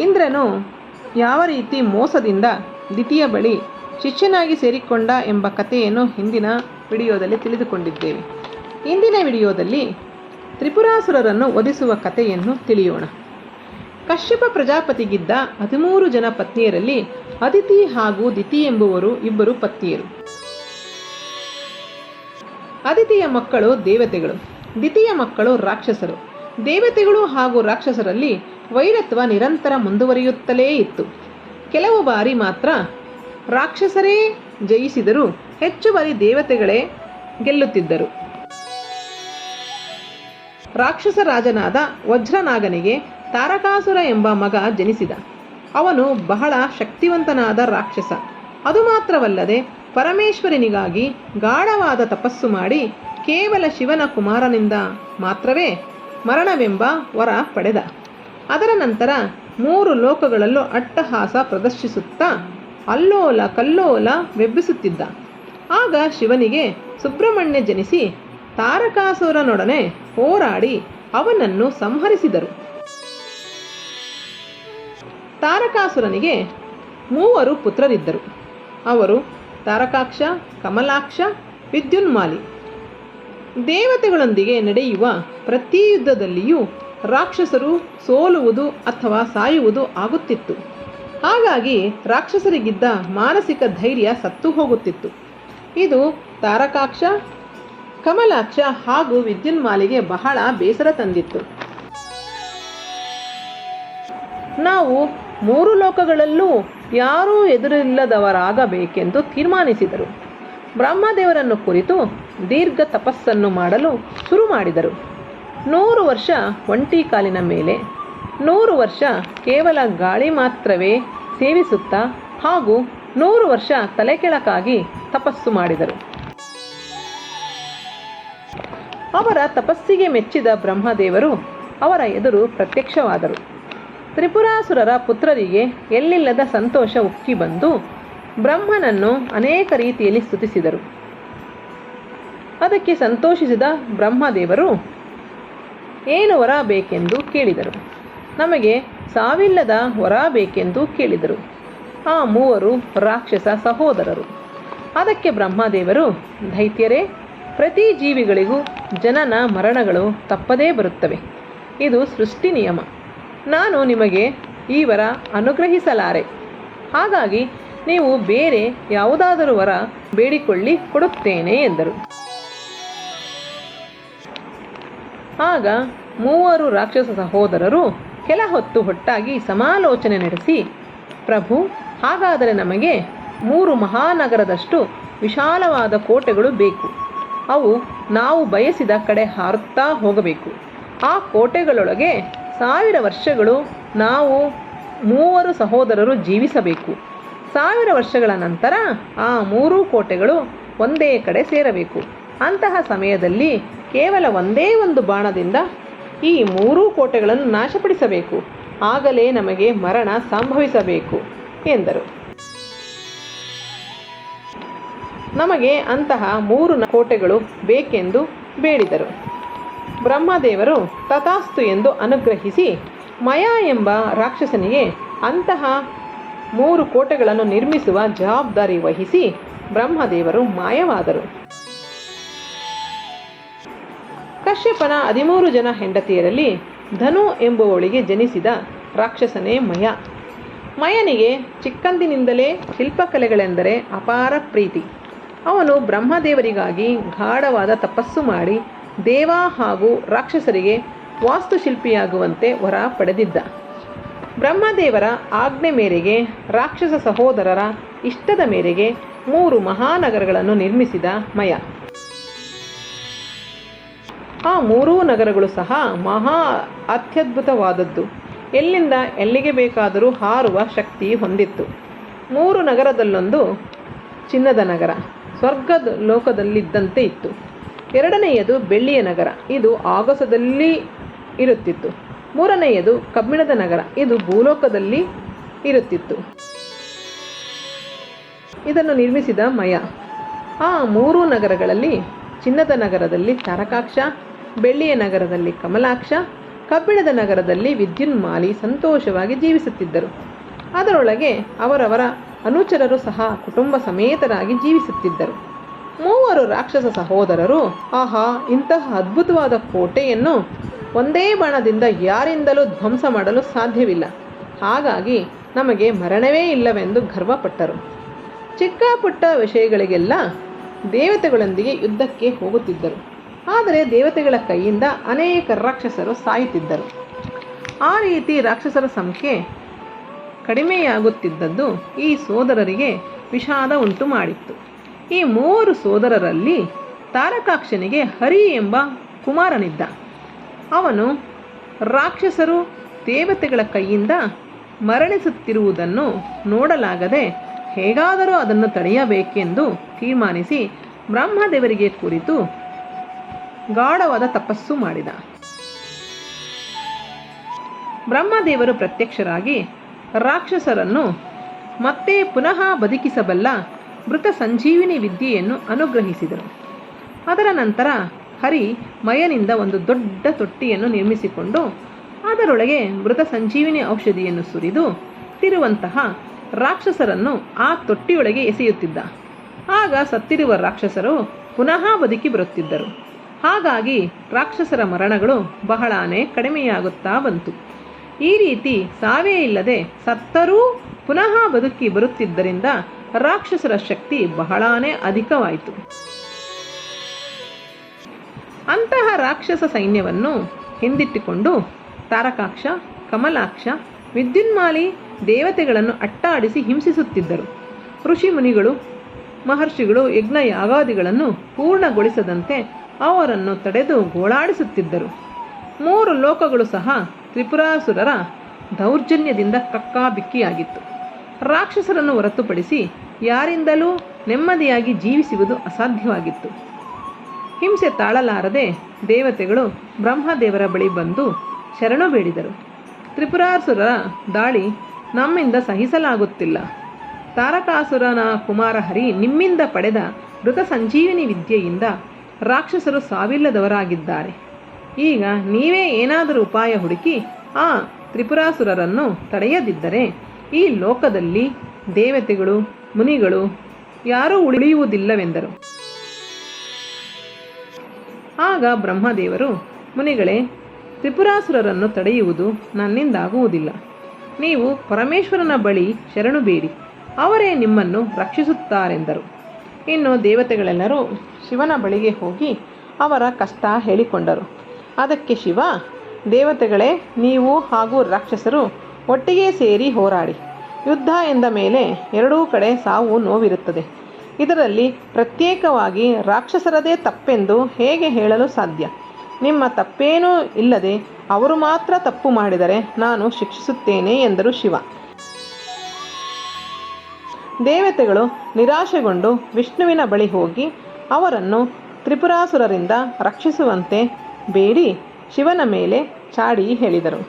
ಇಂದ್ರನು ಯಾವ ರೀತಿ ಮೋಸದಿಂದ ದ್ವಿತೀಯ ಬಳಿ ಶಿಷ್ಯನಾಗಿ ಸೇರಿಕೊಂಡ ಎಂಬ ಕಥೆಯನ್ನು ಹಿಂದಿನ ವಿಡಿಯೋದಲ್ಲಿ ತಿಳಿದುಕೊಂಡಿದ್ದೇವೆ. ಇಂದಿನ ವಿಡಿಯೋದಲ್ಲಿ ತ್ರಿಪುರಾಸುರರನ್ನು ಒದಿಸುವ ಕಥೆಯನ್ನು ತಿಳಿಯೋಣ. ಕಶ್ಯಪ ಪ್ರಜಾಪತಿಗಿದ್ದ ಹದಿಮೂರು ಜನ ಪತ್ನಿಯರಲ್ಲಿ ಅದಿತಿ ಹಾಗೂ ದಿತಿ ಎಂಬುವರು ಇಬ್ಬರು ಪತ್ನಿಯರು. ಅದಿತಿಯ ಮಕ್ಕಳು ದೇವತೆಗಳು. ದಿತಿಯ ಮಕ್ಕಳು ರಾಕ್ಷಸರು. ದೇವತೆಗಳು ಹಾಗೂ ರಾಕ್ಷಸರಲ್ಲಿ ವೈರತ್ವ ನಿರಂತರ ಮುಂದುವರಿಯುತ್ತಲೇ ಇತ್ತು. ಕೆಲವು ಬಾರಿ ಮಾತ್ರ ರಾಕ್ಷಸರೇ ಜಯಿಸಿದರೂ ಹೆಚ್ಚು ಬಾರಿ ದೇವತೆಗಳೇ ಗೆಲ್ಲುತ್ತಿದ್ದರು. ರಾಕ್ಷಸ ರಾಜನಾದ ವಜ್ರನಾಗನಿಗೆ ತಾರಕಾಸುರ ಎಂಬ ಮಗ ಜನಿಸಿದ. ಅವನು ಬಹಳ ಶಕ್ತಿವಂತನಾದ ರಾಕ್ಷಸ. ಅದು ಮಾತ್ರವಲ್ಲದೆ ಪರಮೇಶ್ವರನಿಗಾಗಿ ಗಾಢವಾದ ತಪಸ್ಸು ಮಾಡಿ ಕೇವಲ ಶಿವನ ಕುಮಾರನಿಂದ ಮಾತ್ರವೇ ಮರಣವೆಂಬ ವರ ಪಡೆದ. ಅದರ ನಂತರ ಮೂರು ಲೋಕಗಳಲ್ಲೂ ಅಟ್ಟಹಾಸ ಪ್ರದರ್ಶಿಸುತ್ತಾ ಅಲ್ಲೋಲ ಕಲ್ಲೋಲ ವೆಬ್ಬಿಸುತ್ತಿದ್ದ ಆಗ ಶಿವನಿಗೆ ಸುಬ್ರಹ್ಮಣ್ಯ ಜನಿಸಿ ತಾರಕಾಸುರನೊಡನೆ ಹೋರಾಡಿ ಅವನನ್ನು ಸಂಹರಿಸಿದರು. ತಾರಕಾಸುರನಿಗೆ ಮೂವರು ಪುತ್ರರಿದ್ದರು. ಅವರು ತಾರಕಾಕ್ಷ, ಕಮಲಾಕ್ಷ, ವಿದ್ಯುನ್ಮಾಲಿ. ದೇವತೆಗಳೊಂದಿಗೆ ನಡೆಯುವ ಪ್ರತಿ ಯುದ್ಧದಲ್ಲಿಯೂ ರಾಕ್ಷಸರು ಸೋಲುವುದು ಅಥವಾ ಸಾಯುವುದು ಆಗುತ್ತಿತ್ತು. ಹಾಗಾಗಿ ರಾಕ್ಷಸರಿಗಿದ್ದ ಮಾನಸಿಕ ಧೈರ್ಯ ಸತ್ತು ಹೋಗುತ್ತಿತ್ತು. ಇದು ತಾರಕಾಕ್ಷ, ಕಮಲಾಕ್ಷ ಹಾಗೂ ವಿದ್ಯುನ್ಮಾಲಿಗೆ ಬಹಳ ಬೇಸರ ತಂದಿತ್ತು. ನಾವು ಮೂರು ಲೋಕಗಳಲ್ಲೂ ಯಾರೂ ಎದುರಿಲ್ಲದವರಾಗಬೇಕೆಂದು ತೀರ್ಮಾನಿಸಿದರು. ಬ್ರಹ್ಮದೇವರನ್ನು ಕುರಿತು ದೀರ್ಘ ತಪಸ್ಸನ್ನು ಮಾಡಲು ಶುರು ಮಾಡಿದರು. ನೂರು ವರ್ಷ ಒಂಟಿ ಕಾಲಿನ ಮೇಲೆ, ನೂರು ವರ್ಷ ಕೇವಲ ಗಾಳಿ ಮಾತ್ರವೇ ಸೇವಿಸುತ್ತಾ ಹಾಗೂ ನೂರು ವರ್ಷ ತಲೆ ಕೆಳಕಾಗಿ ತಪಸ್ಸು ಮಾಡಿದರು. ಅವರ ತಪಸ್ಸಿಗೆ ಮೆಚ್ಚಿದ ಬ್ರಹ್ಮದೇವರು ಅವರ ಎದುರು ಪ್ರತ್ಯಕ್ಷವಾದರು. ತ್ರಿಪುರಾಸುರರ ಪುತ್ರರಿಗೆ ಎಲ್ಲಿಲ್ಲದ ಸಂತೋಷ ಉಕ್ಕಿ ಬಂದು ಬ್ರಹ್ಮನನ್ನು ಅನೇಕ ರೀತಿಯಲ್ಲಿ ಸ್ತುತಿಸಿದರು. ಅದಕ್ಕೆ ಸಂತೋಷಿಸಿದ ಬ್ರಹ್ಮದೇವರು ಏನು ವರ ಬೇಕೆಂದು ಕೇಳಿದರು. ನಮಗೆ ಸಾವಿಲ್ಲದ ವರ ಬೇಕೆಂದು ಕೇಳಿದರು. ಆ ಮೂವರು ರಾಕ್ಷಸ ಸಹೋದರರು. ಅದಕ್ಕೆ ಬ್ರಹ್ಮದೇವರು, ದೈತ್ಯರೇ, ಪ್ರತಿ ಜೀವಿಗಳಿಗೂ ಜನನ ಮರಣಗಳು ತಪ್ಪದೇ ಬರುತ್ತವೆ. ಇದು ಸೃಷ್ಟಿ ನಿಯಮ. ನಾನು ನಿಮಗೆ ಈ ವರ ಅನುಗ್ರಹಿಸಲಾರೆ. ಹಾಗಾಗಿ ನೀವು ಬೇರೆ ಯಾವುದಾದರೂ ವರ ಬೇಡಿಕೊಳ್ಳಿ ಕೊಡುತ್ತೇನೆ ಎಂದರು. ಆಗ ಮೂವರು ರಾಕ್ಷಸ ಸಹೋದರರು ಕೆಲ ಹೊತ್ತು ಒಟ್ಟಾಗಿ ಸಮಾಲೋಚನೆ ನಡೆಸಿ, ಪ್ರಭು, ಹಾಗಾದರೆ ನಮಗೆ ಮೂರು ಮಹಾನಗರದಷ್ಟು ವಿಶಾಲವಾದ ಕೋಟೆಗಳು ಬೇಕು. ಅವು ನಾವು ಬಯಸಿದ ಕಡೆ ಹಾರುತ್ತಾ ಹೋಗಬೇಕು. ಆ ಕೋಟೆಗಳೊಳಗೆ ಸಾವಿರ ವರ್ಷಗಳು ನಾವು ಮೂವರು ಸಹೋದರರು ಜೀವಿಸಬೇಕು. ಸಾವಿರ ವರ್ಷಗಳ ನಂತರ ಆ ಮೂರೂ ಕೋಟೆಗಳು ಒಂದೇ ಕಡೆ ಸೇರಬೇಕು. ಅಂತಹ ಸಮಯದಲ್ಲಿ ಕೇವಲ ಒಂದೇ ಒಂದು ಬಾಣದಿಂದ ಈ ಮೂರೂ ಕೋಟೆಗಳನ್ನು ನಾಶಪಡಿಸಬೇಕು. ಆಗಲೇ ನಮಗೆ ಮರಣ ಸಂಭವಿಸಬೇಕು, ಎಂದರು. ನಮಗೆ ಅಂತಹ ಮೂರು ಕೋಟೆಗಳು ಬೇಕೆಂದು ಬೇಡಿದರು. ಬ್ರಹ್ಮದೇವರು ತಥಾಸ್ತು ಎಂದು ಅನುಗ್ರಹಿಸಿ ಮಯ ಎಂಬ ರಾಕ್ಷಸನಿಗೆ ಅಂತಹ ಮೂರು ಕೋಟೆಗಳನ್ನು ನಿರ್ಮಿಸುವ ಜವಾಬ್ದಾರಿ ವಹಿಸಿ ಬ್ರಹ್ಮದೇವರು ಮಾಯವಾದರು. ಕಶ್ಯಪನ ಹದಿಮೂರು ಜನ ಹೆಂಡತಿಯರಲ್ಲಿ ಧನು ಎಂಬುವವಳಿಗೆ ಜನಿಸಿದ ರಾಕ್ಷಸನೇ ಮಯ. ಮಯನಿಗೆ ಚಿಕ್ಕಂದಿನಿಂದಲೇ ಶಿಲ್ಪಕಲೆಗಳೆಂದರೆ ಅಪಾರ ಪ್ರೀತಿ. ಅವನು ಬ್ರಹ್ಮದೇವರಿಗಾಗಿ ಗಾಢವಾದ ತಪಸ್ಸು ಮಾಡಿ ದೇವ ಹಾಗೂ ರಾಕ್ಷಸರಿಗೆ ವಾಸ್ತುಶಿಲ್ಪಿಯಾಗುವಂತೆ ವರ ಪಡೆದಿದ್ದ. ಬ್ರಹ್ಮದೇವರ ಆಜ್ಞೆ ಮೇರೆಗೆ ರಾಕ್ಷಸ ಸಹೋದರರ ಇಷ್ಟದ ಮೇರೆಗೆ ಮೂರು ಮಹಾನಗರಗಳನ್ನು ನಿರ್ಮಿಸಿದ ಮಯ. ಆ ಮೂರೂ ನಗರಗಳು ಸಹ ಮಹಾ ಅತ್ಯದ್ಭುತವಾದದ್ದು. ಎಲ್ಲಿಂದ ಎಲ್ಲಿಗೆ ಬೇಕಾದರೂ ಹಾರುವ ಶಕ್ತಿ ಹೊಂದಿತ್ತು. ಮೂರು ನಗರದಲ್ಲೊಂದು ಚಿನ್ನದ ನಗರ, ಸ್ವರ್ಗದ ಲೋಕದಲ್ಲಿದ್ದಂತೆ ಇತ್ತು. ಎರಡನೆಯದು ಬೆಳ್ಳಿಯ ನಗರ, ಇದು ಆಗಸದಲ್ಲಿ ಇರುತ್ತಿತ್ತು. ಮೂರನೆಯದು ಕಬ್ಬಿಣದ ನಗರ, ಇದು ಭೂಲೋಕದಲ್ಲಿ ಇರುತ್ತಿತ್ತು. ಇದನ್ನು ನಿರ್ಮಿಸಿದ ಮಯ. ಆ ಮೂರು ನಗರಗಳಲ್ಲಿ ಚಿನ್ನದ ನಗರದಲ್ಲಿ ತಾರಕಾಕ್ಷ ಬೆಳ್ಳಿಯ ನಗರದಲ್ಲಿ ಕಮಲಾಕ್ಷ, ಕಬ್ಬಿಣದ ನಗರದಲ್ಲಿ ವಿದ್ಯುನ್ಮಾಲಿ ಸಂತೋಷವಾಗಿ ಜೀವಿಸುತ್ತಿದ್ದರು. ಅದರೊಳಗೆ ಅವರವರ ಅನುಚರರು ಸಹ ಕುಟುಂಬ ಸಮೇತರಾಗಿ ಜೀವಿಸುತ್ತಿದ್ದರು. ಮೂವರು ರಾಕ್ಷಸ ಸಹೋದರರು, ಆಹಾ, ಇಂತಹ ಅದ್ಭುತವಾದ ಕೋಟೆಯನ್ನು ಒಂದೇ ಬಾಣದಿಂದ ಯಾರಿಂದಲೂ ಧ್ವಂಸ ಮಾಡಲು ಸಾಧ್ಯವಿಲ್ಲ. ಹಾಗಾಗಿ ನಮಗೆ ಮರಣವೇ ಇಲ್ಲವೆಂದು ಗರ್ವಪಟ್ಟರು. ಚಿಕ್ಕ ಪುಟ್ಟ ವಿಷಯಗಳಿಗೆಲ್ಲ ದೇವತೆಗಳೊಂದಿಗೆ ಯುದ್ಧಕ್ಕೆ ಹೋಗುತ್ತಿದ್ದರು. ಆದರೆ ದೇವತೆಗಳ ಕೈಯಿಂದ ಅನೇಕ ರಾಕ್ಷಸರು ಸಾಯುತ್ತಿದ್ದರು. ಆ ರೀತಿ ರಾಕ್ಷಸರ ಸಂಖ್ಯೆ ಕಡಿಮೆಯಾಗುತ್ತಿದ್ದದ್ದು ಈ ಸೋದರರಿಗೆ ವಿಷಾದ ಉಂಟು ಮಾಡಿತ್ತು. ಈ ಮೂವರು ಸೋದರರಲ್ಲಿ ತಾರಕಾಕ್ಷನಿಗೆ ಹರಿ ಎಂಬ ಕುಮಾರನಿದ್ದ. ಅವನು ರಾಕ್ಷಸರು ದೇವತೆಗಳ ಕೈಯಿಂದ ಮರಣಿಸುತ್ತಿರುವುದನ್ನು ನೋಡಲಾಗದೆ ಹೇಗಾದರೂ ಅದನ್ನು ತಡೆಯಬೇಕೆಂದು ತೀರ್ಮಾನಿಸಿ ಬ್ರಹ್ಮದೇವರಿಗೆ ಕುರಿತು ಗಾಢವಾದ ತಪಸ್ಸು ಮಾಡಿದ. ಬ್ರಹ್ಮದೇವರು ಪ್ರತ್ಯಕ್ಷರಾಗಿ ರಾಕ್ಷಸರನ್ನು ಮತ್ತೆ ಪುನಃ ಬದುಕಿಸಬಲ್ಲ ಮೃತ ಸಂಜೀವಿನಿ ವಿದ್ಯೆಯನ್ನು ಅನುಗ್ರಹಿಸಿದರು. ಅದರ ನಂತರ ಹರಿ ಮಯನಿಂದ ಒಂದು ದೊಡ್ಡ ತೊಟ್ಟಿಯನ್ನು ನಿರ್ಮಿಸಿಕೊಂಡು ಅದರೊಳಗೆ ಮೃತ ಸಂಜೀವಿನಿ ಔಷಧಿಯನ್ನು ಸುರಿದು ತಿರುವಂತಹ ರಾಕ್ಷಸರನ್ನು ಆ ತೊಟ್ಟಿಯೊಳಗೆ ಎಸೆಯುತ್ತಿದ್ದ. ಆಗ ಸತ್ತಿರುವ ರಾಕ್ಷಸರು ಪುನಃ ಬದುಕಿ ಬರುತ್ತಿದ್ದರು. ಹಾಗಾಗಿ ರಾಕ್ಷಸರ ಮರಣಗಳು ಬಹಳಾನೇ ಕಡಿಮೆಯಾಗುತ್ತಾ ಬಂತು. ಈ ರೀತಿ ಸಾವೇ ಇಲ್ಲದೆ ಸತ್ತರೂ ಪುನಃ ಬದುಕಿ ಬರುತ್ತಿದ್ದರಿಂದ ರಾಕ್ಷಸರ ಶಕ್ತಿ ಬಹಳಾನೇ ಅಧಿಕವಾಯಿತು. ಅಂತಹ ರಾಕ್ಷಸ ಸೈನ್ಯವನ್ನು ಹಿಂದಿಟ್ಟುಕೊಂಡು ತಾರಕಾಕ್ಷ, ಕಮಲಾಕ್ಷ, ವಿದ್ಯುನ್ಮಾಲಿ ದೇವತೆಗಳನ್ನು ಅಟ್ಟಾಡಿಸಿ ಹಿಂಸಿಸುತ್ತಿದ್ದರು. ಋಷಿ ಮುನಿಗಳು ಮಹರ್ಷಿಗಳು ಯಜ್ಞ ಯಾಗಾದಿಗಳನ್ನು ಪೂರ್ಣಗೊಳಿಸದಂತೆ ಅವರನ್ನು ತಡೆದು ಗೋಳಾಡಿಸುತ್ತಿದ್ದರು. ಮೂರು ಲೋಕಗಳು ಸಹ ತ್ರಿಪುರಾಸುರರ ದೌರ್ಜನ್ಯದಿಂದ ಕಕ್ಕಾಬಿಕ್ಕಿಯಾಗಿತ್ತು. ರಾಕ್ಷಸರನ್ನು ಹೊರತುಪಡಿಸಿ ಯಾರಿಂದಲೂ ನೆಮ್ಮದಿಯಾಗಿ ಜೀವಿಸುವುದು ಅಸಾಧ್ಯವಾಗಿತ್ತು. ಹಿಂಸೆ ತಾಳಲಾರದೆ ದೇವತೆಗಳು ಬ್ರಹ್ಮದೇವರ ಬಳಿ ಬಂದು ಶರಣು ಬೇಡಿದರು. ತ್ರಿಪುರಾಸುರರ ದಾಳಿ ನಮ್ಮಿಂದ ಸಹಿಸಲಾಗುತ್ತಿಲ್ಲ. ತಾರಕಾಸುರನ ಕುಮಾರ ಹರಿ ನಿಮ್ಮಿಂದ ಪಡೆದ ಮೃತ ಸಂಜೀವಿನಿ ವಿದ್ಯೆಯಿಂದ ರಾಕ್ಷಸರು ಸಾವಿಲ್ಲದವರಾಗಿದ್ದಾರೆ. ಈಗ ನೀವೇ ಏನಾದರೂ ಉಪಾಯ ಹುಡುಕಿ ಆ ತ್ರಿಪುರಾಸುರರನ್ನು ತಡೆಯದಿದ್ದರೆ ಈ ಲೋಕದಲ್ಲಿ ದೇವತೆಗಳು, ಮುನಿಗಳು ಯಾರೂ ಉಳಿಯುವುದಿಲ್ಲವೆಂದರು. ಆಗ ಬ್ರಹ್ಮದೇವರು, ಮುನಿಗಳೇ, ತ್ರಿಪುರಾಸುರರನ್ನು ತಡೆಯುವುದು ನನ್ನಿಂದಾಗುವುದಿಲ್ಲ. ನೀವು ಪರಮೇಶ್ವರನ ಬಳಿ ಶರಣು ಬೇಡಿ, ಅವರೇ ನಿಮ್ಮನ್ನು ರಕ್ಷಿಸುತ್ತಾರೆಂದರು. ಇನ್ನು ದೇವತೆಗಳೆಲ್ಲರೂ ಶಿವನ ಬಳಿಗೆ ಹೋಗಿ ಅವರ ಕಷ್ಟ ಹೇಳಿಕೊಂಡರು. ಅದಕ್ಕೆ ಶಿವ, ದೇವತೆಗಳೇ, ನೀವು ಹಾಗೂ ರಾಕ್ಷಸರು ಒಟ್ಟಿಗೆ ಸೇರಿ ಹೋರಾಡಿ. ಯುದ್ಧ ಎಂದ ಮೇಲೆ ಎರಡೂ ಕಡೆ ಸಾವು ನೋವಿರುತ್ತದೆ. ಇದರಲ್ಲಿ ಪ್ರತ್ಯೇಕವಾಗಿ ರಾಕ್ಷಸರದೇ ತಪ್ಪೆಂದು ಹೇಗೆ ಹೇಳಲು ಸಾಧ್ಯ? ನಿಮ್ಮ ತಪ್ಪೇನೂ ಇಲ್ಲದೆ ಅವರು ಮಾತ್ರ ತಪ್ಪು ಮಾಡಿದರೆ ನಾನು ಶಿಕ್ಷಿಸುತ್ತೇನೆ ಎಂದರು ಶಿವ. ದೇವತೆಗಳು ನಿರಾಶೆಗೊಂಡು ವಿಷ್ಣುವಿನ ಬಳಿ ಹೋಗಿ ಅವರನ್ನು ತ್ರಿಪುರಾಸುರರಿಂದ ರಕ್ಷಿಸುವಂತೆ ಬೇಡಿ ಶಿವನ ಮೇಲೆ ಚಾಡಿ ಹೇಳಿದರು.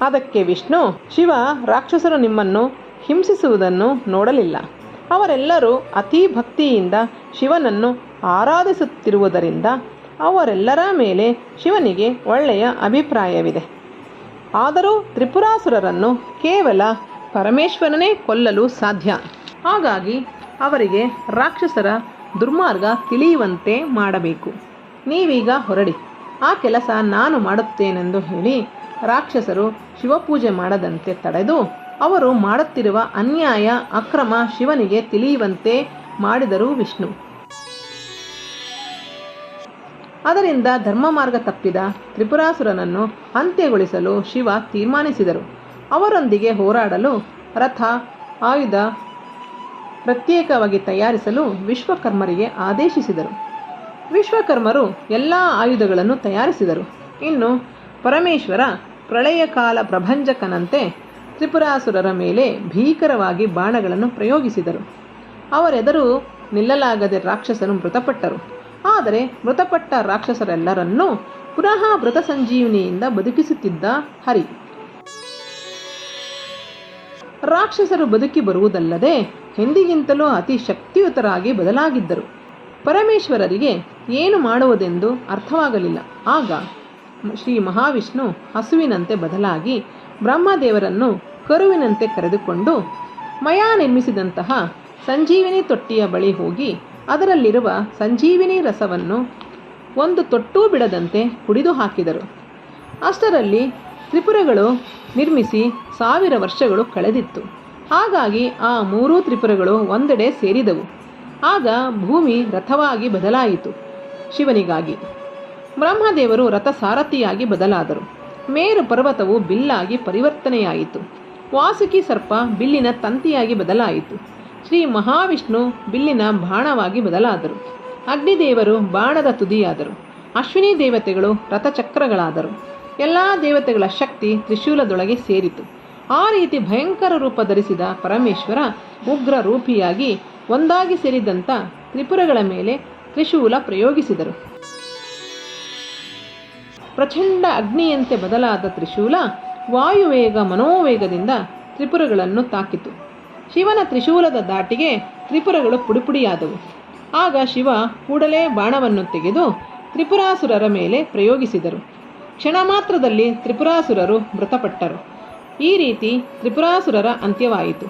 ಅದಕ್ಕೆ ವಿಷ್ಣು, ಶಿವ, ರಾಕ್ಷಸರು ನಿಮ್ಮನ್ನು ಹಿಂಸಿಸುವುದನ್ನು ನೋಡಲಿಲ್ಲ. ಅವರೆಲ್ಲರೂ ಅತೀ ಭಕ್ತಿಯಿಂದ ಶಿವನನ್ನು ಆರಾಧಿಸುತ್ತಿರುವುದರಿಂದ ಅವರೆಲ್ಲರ ಮೇಲೆ ಶಿವನಿಗೆ ಒಳ್ಳೆಯ ಅಭಿಪ್ರಾಯವಿದೆ. ಆದರೂ ತ್ರಿಪುರಾಸುರರನ್ನು ಕೇವಲ ಪರಮೇಶ್ವರನೇ ಕೊಲ್ಲಲು ಸಾಧ್ಯ. ಹಾಗಾಗಿ ಅವರಿಗೆ ರಾಕ್ಷಸರ ದುರ್ಮಾರ್ಗ ತಿಳಿಯುವಂತೆ ಮಾಡಬೇಕು. ನೀವೀಗ ಹೊರಡಿ. ಆ ಕೆಲಸ ನಾನು ಮಾಡುತ್ತೇನೆಂದು ಹೇಳಿ ರಾಕ್ಷಸರು ಶಿವಪೂಜೆ ಮಾಡದಂತೆ ತಡೆದು ಅವರು ಮಾಡುತ್ತಿರುವ ಅನ್ಯಾಯ, ಅಕ್ರಮ ಶಿವನಿಗೆ ತಿಳಿಯುವಂತೆ ಮಾಡಿದರು ವಿಷ್ಣು. ಅದರಿಂದ ಧರ್ಮ ಮಾರ್ಗ ತಪ್ಪಿದ ತ್ರಿಪುರಾಸುರನನ್ನು ಅಂತ್ಯಗೊಳಿಸಲು ಶಿವ ತೀರ್ಮಾನಿಸಿದರು. ಅವರೊಂದಿಗೆ ಹೋರಾಡಲು ರಥ, ಆಯುಧ ಪ್ರತ್ಯೇಕವಾಗಿ ತಯಾರಿಸಲು ವಿಶ್ವಕರ್ಮರಿಗೆ ಆದೇಶಿಸಿದರು. ವಿಶ್ವಕರ್ಮರು ಎಲ್ಲ ಆಯುಧಗಳನ್ನು ತಯಾರಿಸಿದರು. ಇನ್ನು ಪರಮೇಶ್ವರ ಪ್ರಳಯ ಕಾಲ ಪ್ರಭಂಜಕನಂತೆ ತ್ರಿಪುರಾಸುರರ ಮೇಲೆ ಭೀಕರವಾಗಿ ಬಾಣಗಳನ್ನು ಪ್ರಯೋಗಿಸಿದರು. ಅವರೆದರು ನಿಲ್ಲಲಾಗದೆ ರಾಕ್ಷಸರು ಮೃತಪಟ್ಟರು. ಆದರೆ ಮೃತಪಟ್ಟ ರಾಕ್ಷಸರೆಲ್ಲರನ್ನೂ ಪುನಃ ಮೃತ ಸಂಜೀವಿನಿಯಿಂದ ಬದುಕಿಸುತ್ತಿದ್ದ ಹರಿ. ರಾಕ್ಷಸರು ಬದುಕಿ ಬರುವುದಲ್ಲದೆ ಎಂದಿಗಿಂತಲೂ ಅತಿ ಶಕ್ತಿಯುತರಾಗಿ ಬದಲಾಗಿದ್ದರು. ಪರಮೇಶ್ವರರಿಗೆ ಏನು ಮಾಡುವುದೆಂದು ಅರ್ಥವಾಗಲಿಲ್ಲ. ಆಗ ಶ್ರೀ ಮಹಾವಿಷ್ಣು ಹಸುವಿನಂತೆ ಬದಲಾಗಿ ಬ್ರಹ್ಮದೇವರನ್ನು ಕರುವಿನಂತೆ ಕರೆದುಕೊಂಡು ಮಯಾ ನಿರ್ಮಿಸಿದಂತಹ ಸಂಜೀವಿನಿ ತೊಟ್ಟಿಯ ಬಳಿ ಹೋಗಿ ಅದರಲ್ಲಿರುವ ಸಂಜೀವಿನಿ ರಸವನ್ನು ಒಂದು ತೊಟ್ಟೂ ಬಿಡದಂತೆ ಕುಡಿದು ಹಾಕಿದರು. ಅಷ್ಟರಲ್ಲಿ ತ್ರಿಪುರಗಳು ನಿರ್ಮಿಸಿ ಸಾವಿರ ವರ್ಷಗಳು ಕಳೆದಿತ್ತು. ಹಾಗಾಗಿ ಆ ಮೂರೂ ತ್ರಿಪುರಗಳು ಒಂದೆಡೆ ಸೇರಿದವು. ಆಗ ಭೂಮಿ ರಥವಾಗಿ ಬದಲಾಯಿತು ಶಿವನಿಗಾಗಿ. ಬ್ರಹ್ಮದೇವರು ರಥ ಸಾರಥಿಯಾಗಿ ಬದಲಾದರು. ಮೇರು ಪರ್ವತವು ಬಿಲ್ಲಾಗಿ ಪರಿವರ್ತನೆಯಾಯಿತು. ವಾಸುಕಿ ಸರ್ಪ ಬಿಲ್ಲಿನ ತಂತಿಯಾಗಿ ಬದಲಾಯಿತು. ಶ್ರೀ ಮಹಾವಿಷ್ಣು ಬಿಲ್ಲಿನ ಬಾಣವಾಗಿ ಬದಲಾದರು. ಅಗ್ನಿದೇವರು ಬಾಣದ ತುದಿಯಾದರು. ಅಶ್ವಿನಿ ದೇವತೆಗಳು ರಥಚಕ್ರಗಳಾದರು. ಎಲ್ಲ ದೇವತೆಗಳ ಶಕ್ತಿ ತ್ರಿಶೂಲದೊಳಗೆ ಸೇರಿತು. ಆ ರೀತಿ ಭಯಂಕರ ರೂಪ ಧರಿಸಿದ ಪರಮೇಶ್ವರ ಉಗ್ರ ರೂಪಿಯಾಗಿ ಒಂದಾಗಿ ಸೇರಿದಂಥ ತ್ರಿಪುರಗಳ ಮೇಲೆ ತ್ರಿಶೂಲ ಪ್ರಯೋಗಿಸಿದರು. ಪ್ರಚಂಡ ಅಗ್ನಿಯಂತೆ ಬದಲಾದ ತ್ರಿಶೂಲ ವಾಯುವೇಗ ಮನೋವೇಗದಿಂದ ತ್ರಿಪುರಗಳನ್ನು ತಾಕಿತು. ಶಿವನ ತ್ರಿಶೂಲದ ದಾಟಿಗೆ ತ್ರಿಪುರಗಳು ಪುಡಿಪುಡಿಯಾದವು. ಆಗ ಶಿವ ಕೂಡಲೇ ಬಾಣವನ್ನು ತೆಗೆದು ತ್ರಿಪುರಾಸುರರ ಮೇಲೆ ಪ್ರಯೋಗಿಸಿದರು. ಕ್ಷಣ ಮಾತ್ರದಲ್ಲಿ ತ್ರಿಪುರಾಸುರರು ಮೃತಪಟ್ಟರು. ಈ ರೀತಿ ತ್ರಿಪುರಾಸುರರ ಅಂತ್ಯವಾಯಿತು.